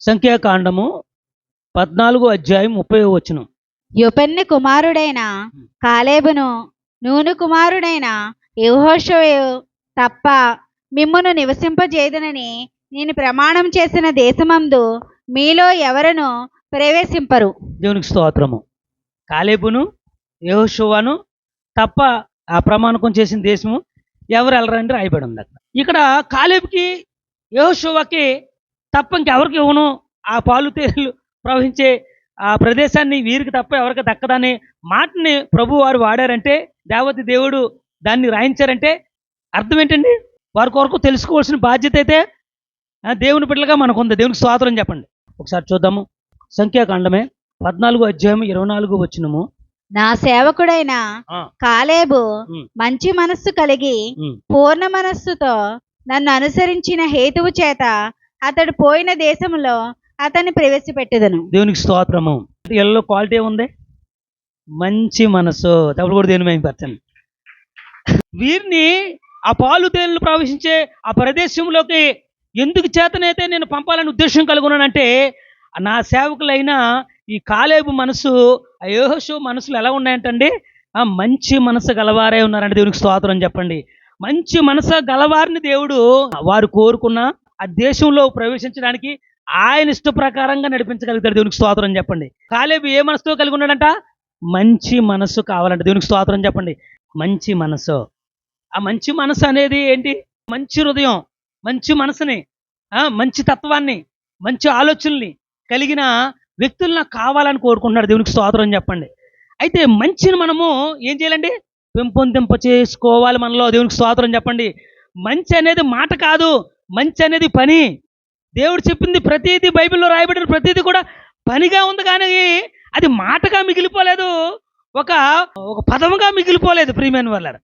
సంఖ్యాకాండము పద్నాలుగు అధ్యాయం ముప్పై వచ్చును యుపన్ని కుమారుడైన కాలేబును నూను కుమారుడైన యెహోషువయు తప్ప మిమ్మును నివసింపజేదనని నేను ప్రమాణం చేసిన దేశమందు మీలో ఎవరను ప్రవేశింపరు. దేవునికి స్తోత్రము. కాలేబును యెహోషువను తప్ప ఆ ప్రమాణకం చేసిన దేశము ఎవరు వెళ్ళరండి రాయబడి ఉంది అక్కడ. ఇక్కడ కాలేబుకి యెహోషువకి తప్ప ఇంకెవరికి ఇవ్వను. ఆ పాలు తేలు ప్రవహించే ఆ ప్రదేశాన్ని వీరికి తప్ప ఎవరికి దక్కదనే మాటని ప్రభు వారు వాడారంటే దేవతి దేవుడు దాన్ని రాయించారంటే అర్థం ఏంటండి? వారి కొరకు తెలుసుకోవాల్సిన బాధ్యత అయితే ఆ, దేవుని బిడ్డలుగా మనకు ఉంది. దేవునికి స్తోత్రం చెప్పండి. ఒకసారి చూద్దాము. సంఖ్యాకాండమే పద్నాలుగు అధ్యాయం ఇరవై నాలుగు వచ్చినము నా సేవకుడైన కాలేబు మంచి మనస్సు కలిగి. పూర్ణ మనస్సుతో నన్ను అనుసరించిన హేతువు చేత అతడు పోయిన దేశంలో అతన్ని ప్రవేశపెట్టేదను. దేవునికి స్తోత్రము. ఎల్లో క్వాలిటీ ఉంది మంచి మనసు. తప్పుడు కూడా దేని మేంపరచండి వీరిని ఆ పాలు తేనెలు ప్రవేశించే ఆ ప్రదేశంలోకి ఎందుకు చేతనైతే నేను పంపాలని ఉద్దేశం కలుగున్నానంటే నా సేవకులైన ఈ కాలేబు మనసు ఆ యోహోషు మనసులు ఎలా ఉన్నాయంటండి? ఆ మంచి మనసు గలవారే ఉన్నారండి దేవునికి స్తోత్రం చెప్పండి. మంచి మనసు గలవారిని దేవుడు వారు కోరుకున్న ఆ దేశంలో ప్రవేశించడానికి ఆయన ఇష్ట ప్రకారంగా నడిపించగలుగుతాడు దేవునికి స్తోత్రం చెప్పండి. కాలేబు ఏ మనసుతో కలిగి ఉన్నాడంట? మంచి మనసు కావాలంట. దేవునికి స్తోత్రం చెప్పండి. మంచి మనసు. ఆ మంచి మనసు అనేది ఏంటి? మంచి హృదయం మంచి మనసుని మంచి తత్వాన్ని మంచి ఆలోచనల్ని కలిగిన వ్యక్తులు నాకు కావాలని కోరుకుంటున్నాడు దేవునికి స్తోత్రం చెప్పండి. అయితే మంచిని మనము ఏం చేయాలండి? పెంపొందింప చేసుకోవాలి మనలో దేవునికి స్తోత్రం చెప్పండి. మంచి అనేది మాట కాదు. మంచి అనేది పని. దేవుడు చెప్పింది ప్రతిదీ బైబిల్లో రాయబడిన ప్రతిదీ కూడా పనిగా ఉంది కానీ అది మాటగా మిగిలిపోలేదు. ఒక ఒక పదముగా మిగిలిపోలేదు ప్రియమైన వాళ్ళ.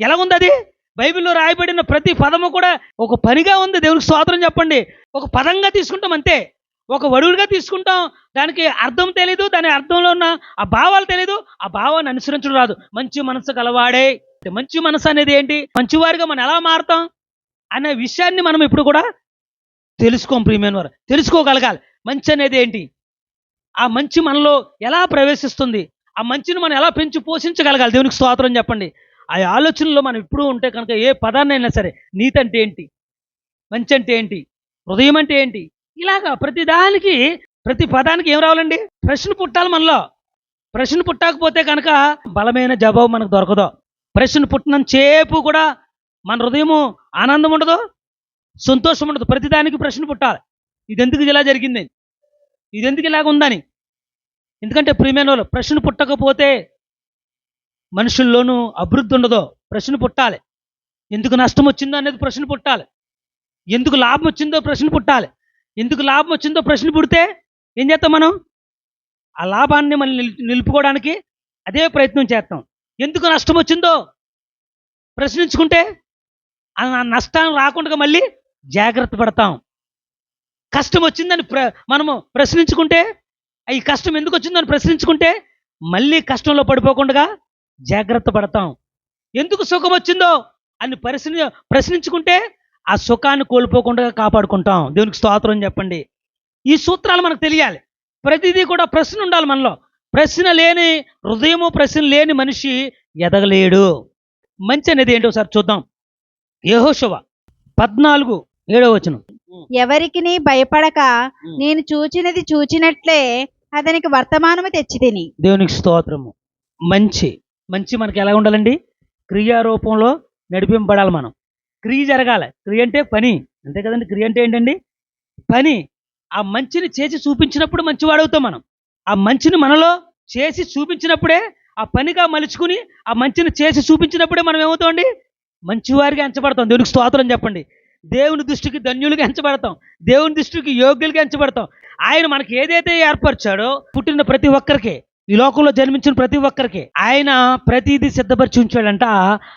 ఎలా ఉంది అది? బైబిల్లో రాయబడిన ప్రతి పదము కూడా ఒక పనిగా ఉంది. దేవునికి స్వాతంత్రం చెప్పండి. ఒక పదంగా తీసుకుంటాం అంతే. ఒక వడుగుగా తీసుకుంటాం. దానికి అర్థం తెలీదు. దాని అర్థంలో ఉన్న ఆ భావాలు తెలీదు. ఆ భావాన్ని అనుసరించడం రాదు. మంచి మనసు కలవాడే మంచి మనసు అనేది ఏంటి? మంచివారిగా మనం ఎలా మారుతాం? అనే విషయాన్ని మనం ఇప్పుడు కూడా తెలుసుకోం ప్రియమైన వారు తెలుసుకోగలగాలి. మంచి అనేది ఏంటి? ఆ మంచి మనలో ఎలా ప్రవేశిస్తుంది? ఆ మంచిని మనం ఎలా పెంచి పోషించగలగాలి? దేవునికి స్తోత్రం చెప్పండి. ఆ ఆలోచనలో మనం ఇప్పుడు ఉంటే కనుక ఏ పదాన్నైనా సరే నీతి అంటే ఏంటి? మంచి అంటే ఏంటి? హృదయం అంటే ఏంటి? ఇలాగా ప్రతి దానికి ప్రతి పదానికి ఏం రావాలండి? ప్రశ్న పుట్టాలి మనలో. ప్రశ్న పుట్టకపోతే కనుక బలమైన జవాబు మనకు దొరకదు. ప్రశ్న పుట్టినంతసేపు కూడా మన హృదయము ఆనందం ఉండదు సంతోషం ఉండదు. ప్రతిదానికి ప్రశ్న పుట్టాలి. ఇది ఎందుకు ఇలా జరిగింది? ఇది ఎందుకు ఇలాగ ఉందని? ఎందుకంటే ప్రియమైన వాళ్ళు ప్రశ్న పుట్టకపోతే మనుషుల్లోనూ అభివృద్ధి ఉండదు. ప్రశ్న పుట్టాలి. ఎందుకు నష్టం వచ్చిందో అనేది ప్రశ్న పుట్టాలి. ఎందుకు లాభం వచ్చిందో ప్రశ్న పుట్టాలి. ఎందుకు లాభం వచ్చిందో ప్రశ్న పుడితే ఏం చేస్తాం మనం? ఆ లాభాన్ని మనం నిలుపుకోవడానికి అదే ప్రయత్నం చేస్తాం. ఎందుకు నష్టం వచ్చిందో ప్రశ్నించుకుంటే నష్టం రాకుండా మళ్ళీ జాగ్రత్త పడతాం. కష్టం వచ్చిందని ప్ర మనము ప్రశ్నించుకుంటే ఈ కష్టం ఎందుకు వచ్చిందని ప్రశ్నించుకుంటే మళ్ళీ కష్టంలో పడిపోకుండా జాగ్రత్త పడతాం. ఎందుకు సుఖం వచ్చిందో అని ప్రశ్న ప్రశ్నించుకుంటే ఆ సుఖాన్ని కోల్పోకుండా కాపాడుకుంటాం. దేవునికి స్తోత్రం చెప్పండి. ఈ సూత్రాలు మనకు తెలియాలి. ప్రతిదీ కూడా ప్రశ్న ఉండాలి మనలో. ప్రశ్న లేని హృదయము ప్రశ్న లేని మనిషి ఎదగలేడు. మంచి అనేది ఏంటో సార్ చూద్దాం. యెహోషువ పద్నాలుగు ఏడో వచనం. ఎవరికి భయపడక నేను చూచినది చూచినట్లే అతనికి వర్తమానము తెచ్చి తిని దేవునికి స్తోత్రము. మంచి మంచి మనకి ఎలా ఉండాలండి? క్రియారూపంలో నడిపింపబడాలి మనం. క్రియ జరగాలి. క్రియ అంటే పని. అంతే కదండి? క్రియ అంటే ఏంటండి? పని. ఆ మంచిని చేసి చూపించినప్పుడు మంచివాడవుతాం మనం. ఆ మంచిని మనలో చేసి చూపించినప్పుడే ఆ పనిగా మలుచుకుని ఆ మంచిని చేసి చూపించినప్పుడే మనం ఏమవుతామండి? మంచివారిగా ఎంచబడతాం. దేవునికి స్తోత్రం చెప్పండి. దేవుని దృష్టికి ధన్యులుగా ఎంచబడతాం. దేవుని దృష్టికి యోగ్యులుగా ఎంచబడతాం. ఆయన మనకి ఏదైతే ఏర్పరిచాడో పుట్టిన ప్రతి ఒక్కరికి ఈ లోకంలో జన్మించిన ప్రతి ఒక్కరికి ఆయన ప్రతిదీ సిద్ధపరిచి ఉంచాడంట.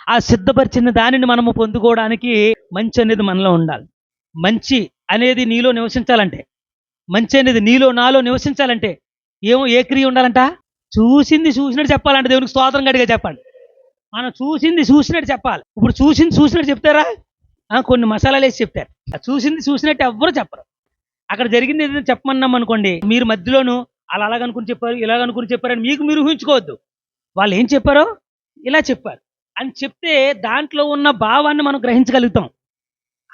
ఆ సిద్ధపరిచిన దానిని మనము పొందుకోవడానికి మంచి అనేది మనలో ఉండాలి. మంచి అనేది నీలో నివసించాలంటే మంచి అనేది నీలో నాలో నివసించాలంటే ఏమో ఏ క్రియ ఉండాలంట? చూసింది చూసినట్టు చెప్పాలంటే. దేవునికి స్తోత్రం గడిగా చెప్పండి. మనం చూసింది చూసినట్టు చెప్పాలి. ఇప్పుడు చూసింది చూసినట్టు చెప్తారా? కొన్ని మసాలాలు వేసి చెప్తారు. చూసింది చూసినట్టు ఎవ్వరు చెప్పరు. అక్కడ జరిగింది ఏదైనా చెప్పమన్నాం అనుకోండి మీరు మధ్యలోను అలా అలాగనుకుని చెప్పారు ఇలాగనుకుని చెప్పారని మీకు మీరు ఊహించుకోవద్దు. వాళ్ళు ఏం చెప్పారో ఇలా చెప్పారు. అని చెప్తే దాంట్లో ఉన్న భావాన్ని మనం గ్రహించగలుగుతాం.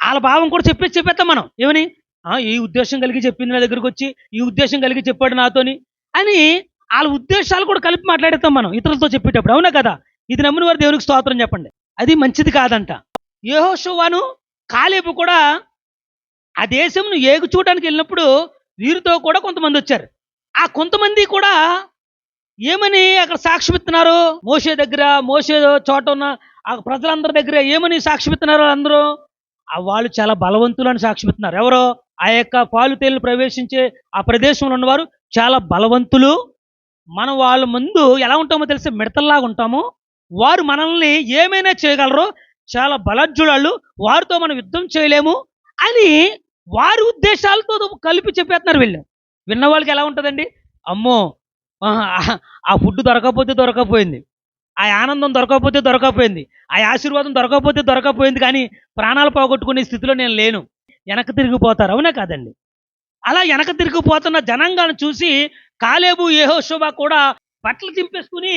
వాళ్ళ భావం కూడా చెప్పేసి చెప్పేస్తాం మనం. ఏమని? ఈ ఉద్దేశం కలిగి చెప్పింది నా దగ్గరకు వచ్చి ఈ ఉద్దేశం కలిగి చెప్పాడు నాతోని అని వాళ్ళ ఉద్దేశాలు కూడా కలిపి మాట్లాడేస్తాం మనం ఇతరులతో చెప్పేటప్పుడు. అవునా కదా? ఇది నమ్మిన వారు దేవునికి స్తోత్రం చెప్పండి. అది మంచిది కాదంట. యెహోషువను కాలేపు కూడా ఆ దేశంను ఏగు చూడడానికి వెళ్ళినప్పుడు వీరితో కూడా కొంతమంది వచ్చారు. ఆ కొంతమంది కూడా ఏమని అక్కడ సాక్ష్యమిస్తున్నారు మోసే దగ్గర మోసే చోట ఉన్న ఆ ప్రజలందరి దగ్గర ఏమని సాక్ష్యమిస్తున్నారు అందరూ? ఆ వాళ్ళు చాలా బలవంతులు అని సాక్ష్యమిస్తున్నారు ఎవరో? ఆ యొక్క పాలు తేలు ప్రవేశించే ఆ ప్రదేశంలో ఉన్నవారు చాలా బలవంతులు. మనం వాళ్ళ ముందు ఎలా ఉంటామో తెలిసి మిడతల్లాగా ఉంటాము. వారు మనల్ని ఏమైనా చేయగలరో చాలా బలజ్జులాళ్ళు వారితో మనం యుద్ధం చేయలేము అని వారి ఉద్దేశాలతో కలిపి చెప్పేస్తున్నారు వీళ్ళు. విన్న వాళ్ళకి ఎలా ఉంటుందండి? అమ్మో ఆహా, ఆ ఫుడ్ దొరకకపోతే దొరకకపోయింది ఆ ఆనందం దొరకకపోతే దొరకకపోయింది ఆ ఆశీర్వాదం దొరకకపోతే దొరకకపోయింది కానీ ప్రాణాలు పోగొట్టుకునే స్థితిలో నేను లేను. వెనక తిరిగిపోతారు. అవునా కాదండి? అలా వెనక తిరిగిపోతున్న జనాంగాన్ని చూసి కాలేబు ఏహోశోభ కూడా బట్టలు చింపేసుకుని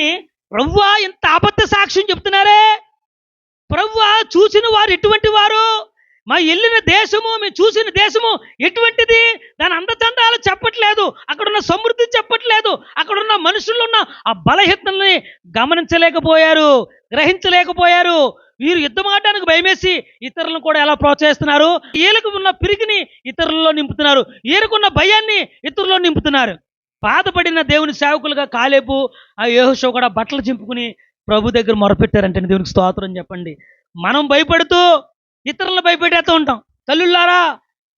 ప్రవ్వా ఇంత అబద్ధ సాక్ష్యం చెప్తున్నారే? ప్రవ్వా చూసిన వారు ఎటువంటి వారు? మా వెళ్ళిన దేశము మేము చూసిన దేశము ఎటువంటిది? దాని అందచందాలు చెప్పట్లేదు అక్కడున్న సమృద్ధి చెప్పట్లేదు అక్కడున్న మనుషుల్లో ఉన్న ఆ బలహీనతల్ని గమనించలేకపోయారు గ్రహించలేకపోయారు. వీరు యుద్ధమాడడానికి భయమేసి ఇతరులను కూడా ఎలా ప్రోత్సహిస్తున్నారు? వీళ్ళకు ఉన్న పిరికిని ఇతరుల్లో నింపుతున్నారు వీళ్ళకున్న భయాన్ని ఇతరుల్లో నింపుతున్నారు. బాధపడిన దేవుని సేవకులుగా కాలేపు ఆ యేహోషో కూడా బట్టలు చింపుకుని ప్రభు దగ్గర మొరపెట్టారంటే దేవునికి స్తోత్రం చెప్పండి. మనం భయపడుతూ ఇతరులను భయపెట్టేస్తూ ఉంటాం. తల్లులారా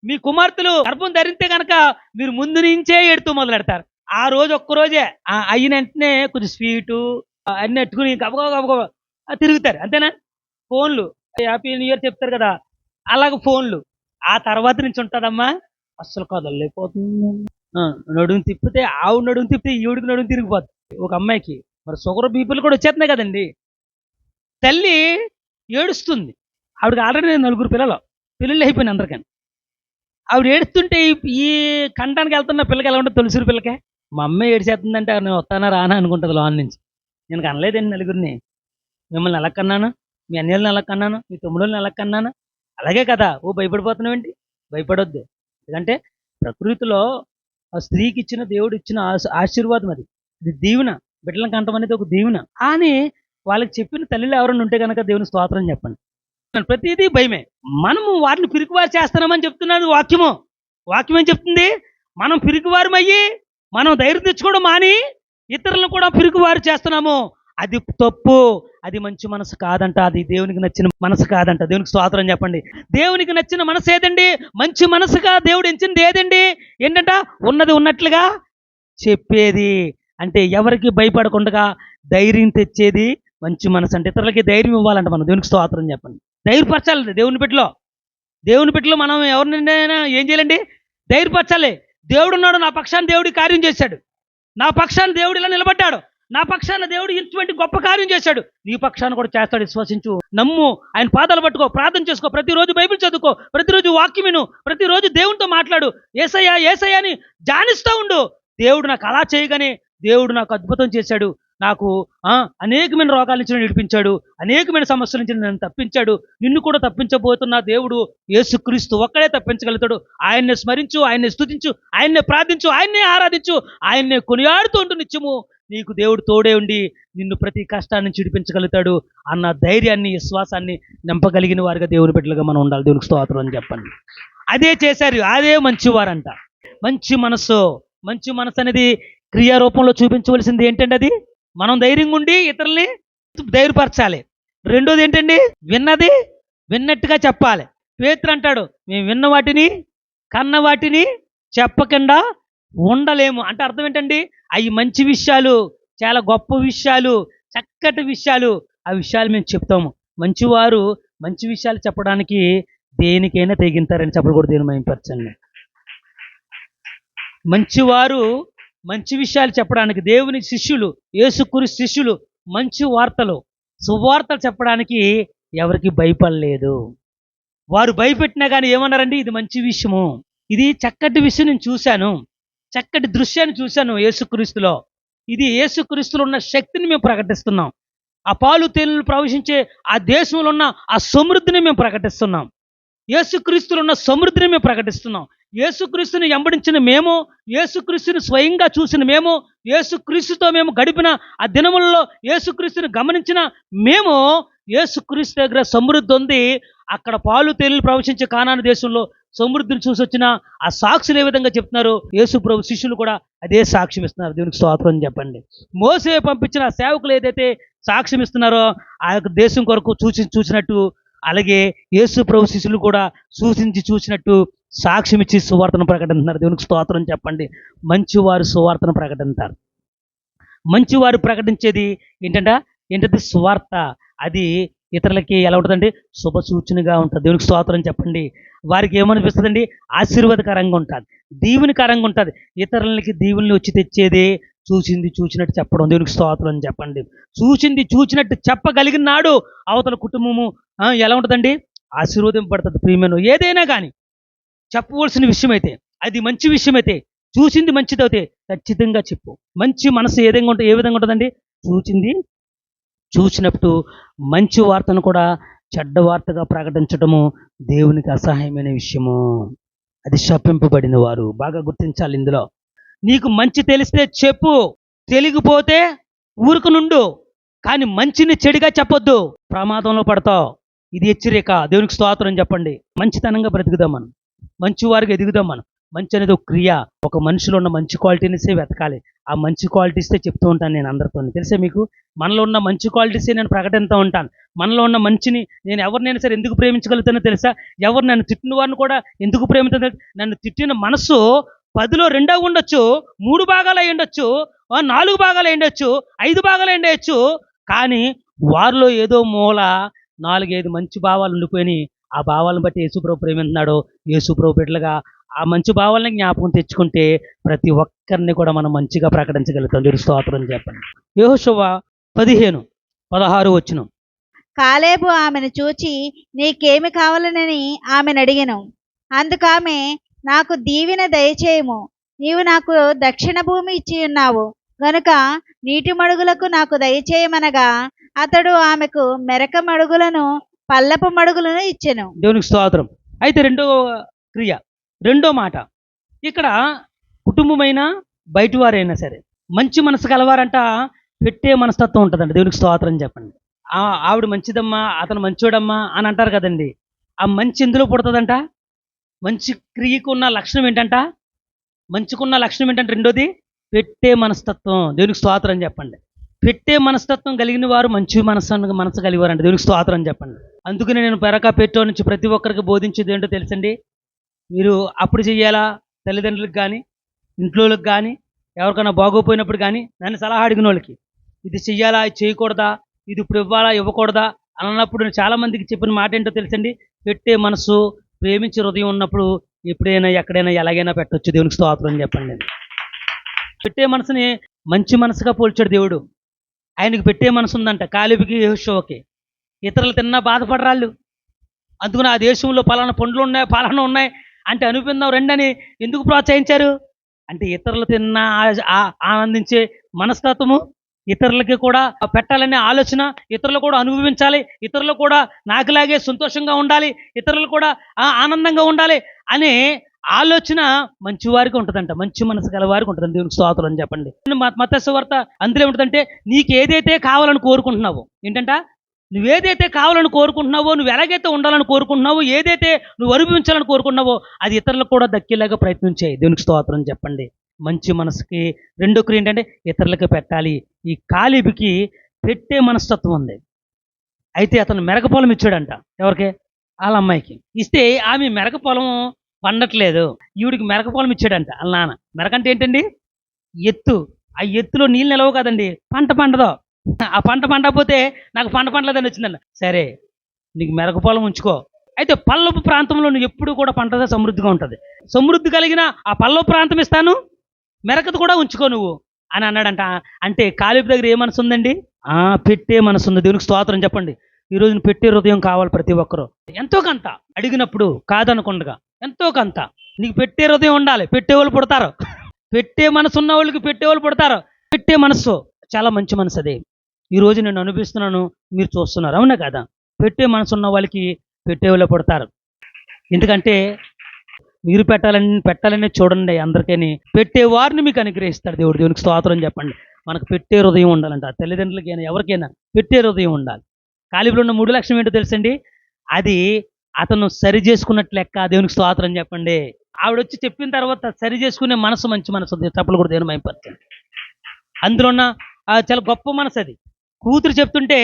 మీ కుమార్తెలు గర్భం ధరిస్తే కనుక మీరు ముందు నుంచే ఎడుతూ మొదలెడతారు. ఆ రోజు ఒక్క రోజే. ఆ అయిన వెంటనే కొంచెం స్వీటు అన్ని ఎట్టుకుని గబగబ గబగబ తిరుగుతారు. అంతేనా? ఫోన్లు. హ్యాపీ న్యూ ఇయర్ చెప్తారు కదా. అలాగ ఫోన్లు. ఆ తర్వాత నుంచి ఉంటుందమ్మా. అస్సలు కదలలేకపోతుంది నడుము తిప్పితే ఆవు నడుము తిప్పితే ఈవిడికి నడుము తిరిగిపోతుంది ఒక అమ్మాయికి మరి షుగర్ బీపీలు కూడా వచ్చేస్తున్నాయి కదండి. తల్లి ఏడుస్తుంది. ఆవిడకి ఆల్రెడీ నలుగురు పిల్లలు. పిల్లలు అయిపోయినాయి అందరికని. ఆవిడ ఏడుస్తుంటే ఈ- కంటానికి వెళ్తున్న పిల్లకి ఎలా ఉంటుంది తులసిరి పిల్లకే? మా అమ్మ ఏడిచేస్తుందంటే నేను వస్తానా రానా? అనుకుంటుంది లోన్ నుంచి. నేను కనలేదండి నలుగురిని. మిమ్మల్ని ఎలా కన్నాను? మీ అన్నయ్యలను ఎలా కన్నాను? మీ తమ్ముళ్ళని ఎలా కన్నాను? అలాగే కదా. ఓ భయపడిపోతున్నావేంటి? భయపడొద్దు. ఎందుకంటే ప్రకృతిలో ఆ స్త్రీకి ఇచ్చిన దేవుడు ఇచ్చిన ఆశీర్వాదం అది. ఇది దీవెన. బిడ్డలను కంటం అనేది ఒక దీవెన. అని వాళ్ళకి చెప్పిన తల్లిలో ఎవరైనా ఉంటే కనుక దేవుని స్తోత్రం చెప్పండి. ప్రతిదీ భయమే. మనము వారిని పిరికివారు చేస్తున్నామని చెప్తున్నాడు వాక్యము. వాక్యం ఏం చెప్తుంది? మనం పిరికివారమయ్యి మనం ధైర్యం తెచ్చుకోవడం మాని ఇతరులను కూడా పిరికివారు చేస్తున్నాము. అది తప్పు. అది మంచి మనసు కాదంట. అది దేవునికి నచ్చిన మనసు కాదంట. దేవునికి స్తోత్రం చెప్పండి. దేవునికి నచ్చిన మనసు ఏదండి? మంచి మనసుగా దేవుడు ఎంచింది ఏదండి? ఏంటంట? ఉన్నది ఉన్నట్లుగా చెప్పేది. అంటే ఎవరికి భయపడకుండా ధైర్యం తెచ్చేది మంచి మనసు అంటే ఇతరులకి ధైర్యం ఇవ్వాలంట మనం. దేవునికి స్తోత్రం చెప్పండి. ధైర్యపరచాలి దేవుని పెట్టిలో దేవుని పెట్టిలో మనం ఎవరినైనా ఏం చేయాలండి? ధైర్యపరచాలి. దేవుడు ఉన్నాడు నా పక్షాన్ని దేవుడి కార్యం చేశాడు. నా పక్షాన్ని దేవుడు ఇలా నిలబడ్డాడు. నా పక్షాన దేవుడు ఇటువంటి గొప్ప కార్యం చేశాడు. నీ పక్షాన్ని కూడా చేస్తాడు విశ్వసించు. నమ్ము ఆయన పాదాలు పట్టుకో ప్రార్థన చేసుకో. ప్రతిరోజు బైబిల్ చదువుకో ప్రతిరోజు వాక్యం విను ప్రతిరోజు దేవునితో మాట్లాడు. ఏసయ్యా ఏసయ్యా అని జానిస్తూ ఉండు. దేవుడు నాకు అలా చేయగానే దేవుడు నాకు అద్భుతం చేశాడు. నాకు ఆ, అనేకమైన రోగాల నుంచి విడిపించాడు. అనేకమైన సమస్యల నుంచి నన్ను తప్పించాడు. నిన్ను కూడా తప్పించబోతున్న దేవుడు యేసుక్రీస్తు ఒక్కడే తప్పించగలుగుతాడు. ఆయన్నే స్మరించు ఆయన్నే స్తుతించు ఆయన్నే ప్రార్థించు ఆయన్నే ఆరాధించు ఆయన్నే కొనియాడుతూ ఉంటూ నిత్యము. నీకు దేవుడు తోడే ఉండి నిన్ను ప్రతి కష్టాన్ని చిడిపించగలుగుతాడు అన్న ధైర్యాన్ని విశ్వాసాన్ని నింపగలిగిన వారిగా దేవుని బిడ్డలుగా మనం ఉండాలి. దేవునికి స్తోత్రం అని చెప్పండి. అదే చేశారు. అదే మంచివారంట. మంచి మనసు మంచి మనసు అనేది క్రియారూపంలో చూపించవలసింది ఏంటంటే అది? మనం ధైర్యంగా ఉండి ఇతరుల్ని ధైర్యపరచాలి. రెండోది ఏంటండి? విన్నది విన్నట్టుగా చెప్పాలి. పేతురు అంటాడు మేము విన్న వాటిని కన్న వాటిని చెప్పకుండా ఉండలేము. అంటే అర్థం ఏంటండి? అవి మంచి విషయాలు చాలా గొప్ప విషయాలు చక్కటి విషయాలు ఆ విషయాలు మేము చెప్తాము. మంచివారు మంచి విషయాలు చెప్పడానికి దేనికైనా తెగింతారని చెప్పకూడదు కూడా దేని మైంపరచండి మంచివారు మంచి విషయాలు చెప్పడానికి దేవుని శిష్యులు యేసుకురి శిష్యులు మంచి వార్తలు సువార్తలు చెప్పడానికి ఎవరికి భయపడలేదు. వారు భయపెట్టినా కానీ ఏమన్నారండి? ఇది మంచి విషయము. ఇది చక్కటి విషయం నేను చూశాను. చక్కటి దృశ్యాన్ని చూశాను యేసుక్రీస్తులో. ఇది యేసుక్రీస్తులో ఉన్న శక్తిని మేము ప్రకటిస్తున్నాం. ఆ పాలు తేనెలు ప్రవేశించే ఆ దేశంలో ఉన్న ఆ సమృద్ధిని మేము ప్రకటిస్తున్నాం. యేసుక్రీస్తులు ఉన్న సమృద్ధిని మేము ప్రకటిస్తున్నాం. యేసుక్రీస్తుని ఎంబడించిన మేము యేసుక్రీస్తుని స్వయంగా చూసిన మేము యేసుక్రీస్తుతో మేము గడిపిన ఆ దినములలో యేసుక్రీస్తుని గమనించిన మేము యేసుక్రీస్తు దగ్గర సమృద్ధి ఉంది. అక్కడ పాలు తేనెలు ప్రవేశించే కానాను దేశంలో సమృద్ధిని చూసి వచ్చిన ఆ సాక్షులు ఏ విధంగా చెప్తున్నారు? యేసు ప్రభు శిష్యులు కూడా అదే సాక్ష్యం ఇస్తున్నారు. దేవునికి స్తోత్రం చెప్పండి. మోసే పంపించిన సేవకులు ఏదైతే సాక్ష్యం ఇస్తున్నారో ఆ యొక్క దేశం కొరకు చూసి చూసినట్టు అలాగే యేసు ప్రభు శిష్యులు కూడా సూచించి చూసినట్టు సాక్ష్యం ఇచ్చి సువార్తను ప్రకటిస్తున్నారు దేవునికి స్తోత్రం చెప్పండి. మంచివారు సువార్తను ప్రకటిస్తారు మంచివారు ప్రకటించేది ఏంటంట? ఏంటది? సువార్త. అది ఇతరులకి ఎలా ఉంటుందండి? శుభ సూచనగా ఉంటుంది. దేవునికి స్తోత్రం చెప్పండి. వారికి ఏమనిపిస్తుందండి? ఆశీర్వాదకరంగా ఉంటుంది. దీవునికరంగా ఉంటుంది. ఇతరులకి దీవుల్ని వచ్చి తెచ్చేదే చూసింది చూసినట్టు చెప్పడం. దేవునికి స్తోత్రం అని చెప్పండి. చూసింది చూసినట్టు చెప్పగలిగిన నాడు అవతల కుటుంబము ఎలా ఉంటుందండి? ఆశీర్వదింపడుతుంది ప్రియమైన ఏదైనా కానీ చెప్పవలసిన విషయం అయితే అది మంచి విషయం అయితే చూసింది మంచిది అయితే ఖచ్చితంగా చెప్పు. మంచి మనసు ఏ విధంగా ఉంటుంది ఏ విధంగా ఉంటుందండి? చూసింది చూసినప్పుడు మంచి వార్తను కూడా చెడ్డ వార్తగా ప్రకటించడము దేవునికి అసహాయమైన విషయము. అది శపింపబడిన వారు. బాగా గుర్తించాలి ఇందులో. నీకు మంచి తెలిస్తే చెప్పు. తెలియకపోతే ఊరుకు నుండు. కానీ మంచిని చెడుగా చెప్పొద్దు. ప్రమాదంలో పడతావు. ఇది హెచ్చరిక. దేవునికి స్తోత్రం చెప్పండి. మంచితనంగా బ్రతుకుదాం మనం. మంచి వారికి ఎదుగుదాం మనం. మంచి అనేది ఒక క్రియ. ఒక మనిషిలో ఉన్న మంచి క్వాలిటీనిసే వెతకాలి. ఆ మంచి క్వాలిటీసే చెప్తూ ఉంటాను నేను అందరితో తెలుసా మీకు? మనలో ఉన్న మంచి క్వాలిటీసే నేను ప్రకటిస్తూ ఉంటాను. మనలో ఉన్న మంచిని నేను ఎవరినైనా సరే ఎందుకు ప్రేమించగలుగుతానో తెలుసా? ఎవరు నన్ను తిట్టిన వారిని కూడా ఎందుకు ప్రేమించదు నన్ను తిట్టిన మనసు పదిలో రెండో ఉండొచ్చు మూడు భాగాలు అయి ఉండొచ్చు నాలుగు భాగాలు అయి ఉండొచ్చు ఐదు భాగాలు అయి ఉండొచ్చు. కానీ వారిలో ఏదో మూల నాలుగైదు మంచి భావాలు ఉండిపోయినాయి. ఆ భావాలను బట్టి యేసుప్రభు ప్రేమిస్తున్నాడు యేసుప్రభు బిడ్డలుగా ఆ మంచి భావాలని జ్ఞాపకం తెచ్చుకుంటే ప్రతి ఒక్కరిని కూడా మనం మంచిగా ప్రకటించగలుగుతాం. దేవుని స్తోత్రం చెప్పండి. యోహోషువ పదిహేను పదహారు వచ్చిన. కాలేబు ఆమెను చూచి నీకేమి కావాలనని ఆమెను అడిగాను. అందుకామె నాకు దీవెన దయచేయము. నీవు నాకు దక్షిణ భూమి ఇచ్చి ఉన్నావు. గనుక నీటి మడుగులకు నాకు దయచేయమనగా అతడు ఆమెకు మెరక మడుగులను పల్లపు మడుగులను ఇచ్చెను. దేవునికి స్తోత్రం. అయితే రెండో క్రియ. రెండో మాట. ఇక్కడ కుటుంబమైనా బయటివారైనా సరే మంచి మనసు కలవారంట పెట్టే మనస్తత్వం ఉంటుందండి. దేవునికి స్తోత్రం చెప్పండి. ఆ ఆవిడ మంచిదమ్మా అతను మంచోడమ్మా అని అంటారు కదండి. ఆ మంచి ఎందులో పుడుతుందంట? మంచి క్రియకు ఉన్న లక్షణం ఏంటంట? మంచికున్న లక్షణం ఏంటంటే రెండోది పెట్టే మనస్తత్వం. దేవునికి స్తోత్రం చెప్పండి. పెట్టే మనస్తత్వం కలిగిన వారు మంచి మనసు మనసు కలిగివారంట. దేవునికి స్తోత్రం చెప్పండి. అందుకనే నేను పెరక పెట్టో నుంచి ప్రతి ఒక్కరికి బోధించేది ఏంటో తెలుసండి? మీరు అప్పుడు చెయ్యాలా? తల్లిదండ్రులకు కానీ ఇంట్లోకి కానీ ఎవరికైనా బాగోపోయినప్పుడు కానీ నన్ను సలహా అడిగిన వాళ్ళకి ఇది చెయ్యాలా? ఇది చేయకూడదా? ఇది ఇప్పుడు ఇవ్వాలా? ఇవ్వకూడదా? అని అన్నప్పుడు చాలామందికి చాలా మందికి చెప్పిన మాట ఏంటో తెలుసండి? పెట్టే మనసు ప్రేమించే హృదయం ఉన్నప్పుడు ఎప్పుడైనా ఎక్కడైనా ఎలాగైనా పెట్టవచ్చు దేవునికి స్తోత్రం అని చెప్పండి పెట్టే మనసుని మంచి మనసుగా పోల్చాడు దేవుడు. ఆయనకి పెట్టే మనసు ఉందంట కాలిబికి షోకి ఇతరులు తిన్నా బాధపడరాళ్ళు. అందుకని ఆ దేశంలో పలానా పండ్లు ఉన్నాయి పలానా ఉన్నాయి అంటే అనిపిందాం రెండని ఎందుకు ప్రోత్సహించారు? అంటే ఇతరులు తిన్న ఆ- ఆనందించే మనస్తత్వము ఇతరులకి కూడా పెట్టాలనే ఆలోచన ఇతరులు కూడా అనుభవించాలి ఇతరులు కూడా నాకులాగే సంతోషంగా ఉండాలి ఇతరులు కూడా ఆనందంగా ఉండాలి అనే ఆలోచన మంచి వారికి ఉంటుందంట మంచి మనసు గల వారికి ఉంటుంది దేవునికి స్తోత్రం అని చెప్పండి. మతస్సు వార్త అందులో ఉంటుందంటే నీకు ఏదైతే కావాలని కోరుకుంటున్నావో ఏంటంటే? నువ్వేదైతే కావాలని కోరుకుంటున్నావో నువ్వు ఎలాగైతే ఉండాలని కోరుకుంటున్నావో ఏదైతే నువ్వు అనుభవించాలని కోరుకుంటున్నావో అది ఇతరులకు కూడా దక్కేలాగా ప్రయత్నం చేయి. దేవునికి స్తోత్రం చెప్పండి. మంచి మనసుకి రెండొకరు క్రియ ఏంటంటే ఇతరులకు పెట్టాలి. ఈ కాలిబికి పెట్టే మనస్తత్వం ఉంది. అయితే అతను మెరక పొలం ఇచ్చాడంట. ఎవరికి? వాళ్ళ అమ్మాయికి. ఇస్తే ఆమె మెరక పొలం పండట్లేదు ఈవిడికి మెరక పొలం ఇచ్చాడంట వాళ్ళ నాన్న. మెరక అంటే ఏంటండి? ఎత్తు. ఆ ఎత్తులో నీళ్ళు నిలవు కదండి. పంట పండదు. ఆ పంట పండకపోతే నాకు పంట పండలేదని వచ్చిందండి సరే నీకు మెరక పొలం ఉంచుకో. అయితే పల్లపు ప్రాంతంలో నువ్వు ఎప్పుడు కూడా పంట సమృద్ధిగా ఉంటుంది. సమృద్ధి కలిగిన ఆ పల్లపు ప్రాంతం ఇస్తాను మెరకది కూడా ఉంచుకో నువ్వు అని అన్నాడంట. అంటే కాలిపు దగ్గర ఏ మనసు ఉందండి? ఆ పెట్టే మనసు ఉంది. దేవునికి స్తోత్రం చెప్పండి. ఈ రోజున పెట్టే హృదయం కావాలి ప్రతి ఒక్కరూ. ఎంతో కొంత అడిగినప్పుడు కాదనకుండగా ఎంతో కొంత. నీకు పెట్టే హృదయం ఉండాలి. పెట్టేవాళ్ళు పుడతారు. పెట్టే మనసు ఉన్న వాళ్ళకి పెట్టేవాళ్ళు పుడతారు. పెట్టే మనసు చాలా మంచి మనసు అది. ఈ రోజు నేను అనిపిస్తున్నాను మీరు చూస్తున్నారు. అవునా కదా? పెట్టే మనసు ఉన్న వాళ్ళకి పెట్టేవాళ్ళు పుడతారు. ఎందుకంటే మీరు పెట్టాలని పెట్టాలనే చూడండి అందరికీ పెట్టే వారిని మీకు అనుగ్రహిస్తాడు దేవుడు. దేవునికి స్తోత్రం చెప్పండి. మనకు పెట్టే హృదయం ఉండాలంట. తల్లిదండ్రులకైనా ఎవరికైనా పెట్టే హృదయం ఉండాలి. కాలిపులో ఉన్న మూడు లక్షణం ఏంటో తెలుసండి? అది అతను సరి చేసుకున్నట్లు లెక్క. దేవునికి స్తోత్రం చెప్పండి. ఆవిడ వచ్చి చెప్పిన తర్వాత సరి చేసుకునే మనసు మంచి మనసు ఉంది. తప్పులు కూడా దేవుని మైపడుతుంది అందులో ఉన్న చాలా గొప్ప మనసు అది. కూతురు చెప్తుంటే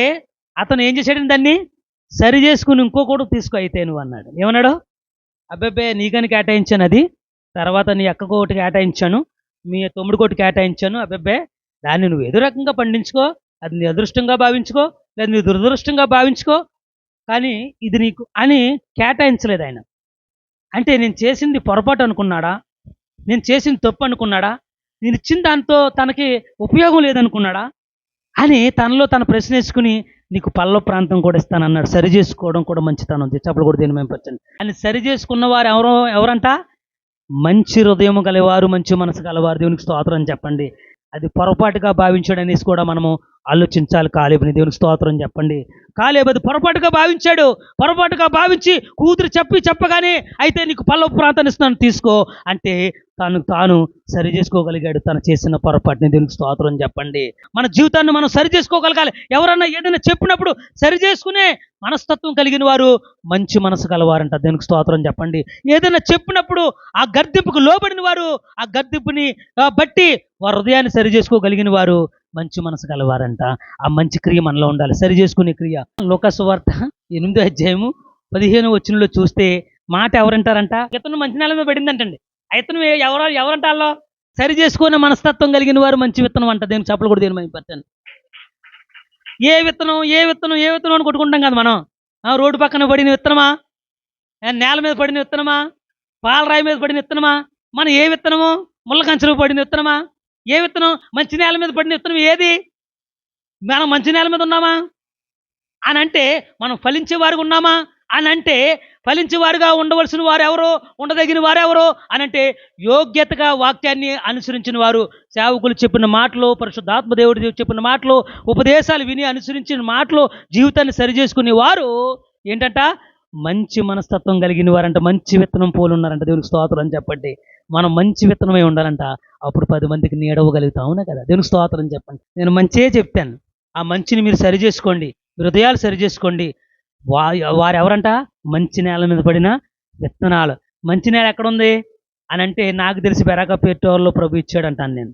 అతను ఏం చేశాడని దాన్ని? సరి చేసుకుని ఇంకో కూడా తీసుకో అయితే నువ్వు అన్నాడు. ఏమన్నాడు? అబ్బాబ్బే నీకని కేటాయించాను అది. తర్వాత నీ అక్క కోటి కేటాయించాను. మీ తమ్ముడు కోటి కేటాయించాను. అబ్బాబ్బే దాన్ని నువ్వు ఏదో రకంగా పండించుకో అది నీ అదృష్టంగా భావించుకో లేదా నీ దురదృష్టంగా భావించుకో. కానీ ఇది నీకు అని కేటాయించలేదు ఆయన. అంటే నేను చేసింది పొరపాటు అనుకున్నాడా? నేను చేసింది తప్పు అనుకున్నాడా? నేను ఇచ్చిన దాంతో తనకి ఉపయోగం లేదనుకున్నాడా? అని తనలో తన ప్రశ్నించుకుని నీకు పల్ల ప్రాంతం కూడా ఇస్తానన్నాడు. సరి చేసుకోవడం కూడా మంచితనం ఉంది. చెప్పలు కూడా దీన్ని మేము అని సరి చేసుకున్న వారు ఎవరో ఎవరంట? మంచి హృదయం గలవారు మంచి మనసు గలవారు. దేవునికి స్తోత్రం చెప్పండి. అది పొరపాటుగా భావించడనేసి అనేసి కూడా మనము ఆలోచించాలి. కాలేబుని దేవుని స్తోత్రం చెప్పండి. కాలేబది పొరపాటుగా భావించాడు. పొరపాటుగా భావించి కూతురు చెప్పి చెప్పగానే అయితే నీకు పల్లవ ప్రాంతాన్ని ఇస్తున్నాను తీసుకో అంటే తాను తాను సరి చేసుకోగలిగాడు. తను చేసిన పొరపాటుని దేవునికి స్తోత్రం చెప్పండి. మన జీవితాన్ని మనం సరి చేసుకోగలగాలి. ఎవరన్నా ఏదైనా చెప్పినప్పుడు సరి చేసుకునే మనస్తత్వం కలిగిన వారు మంచి మనసు గలవారంట. దేవునికి స్తోత్రం చెప్పండి. ఏదైనా చెప్పినప్పుడు ఆ గర్దింపుకు లోబడిన వారు ఆ గర్దింపుని బట్టి వారి హృదయాన్ని సరి చేసుకోగలిగిన వారు మంచి మనసు కలవారంట ఆ మంచి క్రియ మనలో ఉండాలి. సరి చేసుకునే క్రియ. లోకసువార్త ఎనిమిదో అధ్యాయము పదిహేను వచ్చినలో చూస్తే మాట ఎవరంటారంట? ఇతను మంచి నెల మీద పడిందంటండి. ఇతను ఎవరు ఎవరంటాలో సరి చేసుకునే మనస్తత్వం కలిగిన వారు మంచి విత్తనం అంట. దేని చెప్పలు కూడా దేని మైపడతాను ఏ విత్తనం ఏ విత్తనం ఏ విత్తనం అని కొట్టుకుంటాం కదా మనం. ఆ, రోడ్డు పక్కన పడిన విత్తనమా? నేల మీద పడిన విత్తనమా? పాలరాయి మీద పడిన విత్తనమా? మనం ఏ విత్తనము? ముళ్ళకంచెలు పడిన విత్తనమా? ఏ విత్తనం? మంచి నేల మీద పడిన విత్తనం ఏది? మనం మంచి నేల మీద ఉన్నామా? అని అంటే మనం ఫలించే వారుగా ఉన్నామా? అని అంటే ఫలించేవారుగా ఉండవలసిన వారు ఎవరు? ఉండదగిన వారు ఎవరు? అని అంటే యోగ్యతగా వాక్యాన్ని అనుసరించిన వారు. సేవకులు చెప్పిన మాటలు పరిశుద్ధాత్మ దేవుడు చెప్పిన మాటలు ఉపదేశాలు విని అనుసరించిన మాటలు జీవితాన్ని సరి చేసుకునే వారు ఏంటంట? మంచి మనస్తత్వం కలిగిన వారంట మంచి విత్తనం పోలు ఉన్నారంట దేవునికి స్తోత్రం అని చెప్పండి. మనం మంచి విత్తనమై ఉండాలంట అప్పుడు పది మందికి నీడవగలుగుతాం అవునా కదా? దేవునికి స్తోత్రం చెప్పండి. నేను మంచే చెప్తాను. ఆ మంచిని మీరు సరి చేసుకోండి హృదయాలు సరి చేసుకోండి. వా వారు ఎవరంట? మంచి నేల మీద పడిన విత్తనాలు. మంచి నేల ఎక్కడుంది? అని అంటే నాకు తెలిసి బెరాక పేటోల్లో ప్రభు ఇచ్చాడంటాను నేను.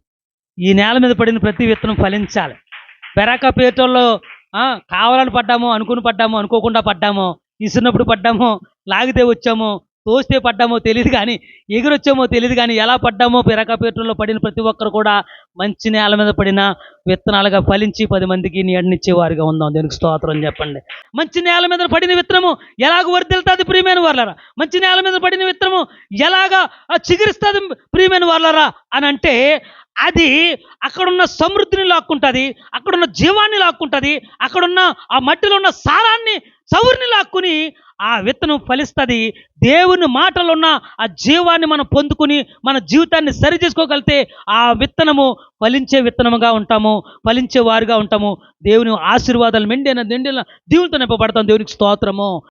ఈ నేల మీద పడిన ప్రతి విత్తనం ఫలించాలి. బెరాక పేటోల్లో కావాలని పడ్డామో అనుకుని పడ్డామో అనుకోకుండా పడ్డామో ఇస్తున్నప్పుడు పడ్డామో లాగితే వచ్చామో తోస్తే పడ్డామో తెలియదు కానీ ఎగురొచ్చామో తెలియదు కానీ ఎలా పడ్డామో బెరాక పడిన ప్రతి ఒక్కరు కూడా మంచి నేల మీద పడిన విత్తనాలుగా ఫలించి పది మందికి నీడనిచ్చే వారిగా ఉందాం. దీనికి స్తోత్రం చెప్పండి. మంచి నేల మీద పడిన విత్తనము ఎలాగ వర్దిల్తుంది ప్రియమైన వాళ్ళరా? మంచి నేల మీద పడిన విత్తనము ఎలాగా చిగురిస్తుంది ప్రియమైన వాళ్ళరా? అని అంటే అది అక్కడున్న సమృద్ధిని లాక్కుంటుంది అక్కడున్న జీవాన్ని లాక్కుంటుంది అక్కడున్న ఆ మట్టిలో ఉన్న సారాన్ని సౌరిని లాక్కుని ఆ విత్తనం ఫలిస్తుంది. దేవుని మాటలు ఉన్న ఆ జీవాన్ని మనం పొందుకుని మన జీవితాన్ని సరి చేసుకోగలిగితే ఆ విత్తనము ఫలించే విత్తనముగా ఉంటాము ఫలించే వారుగా ఉంటాము. దేవుని ఆశీర్వాదాలు మెండిన దిండిన దీవులతో నింపబడతాం. దేవునికి స్తోత్రము.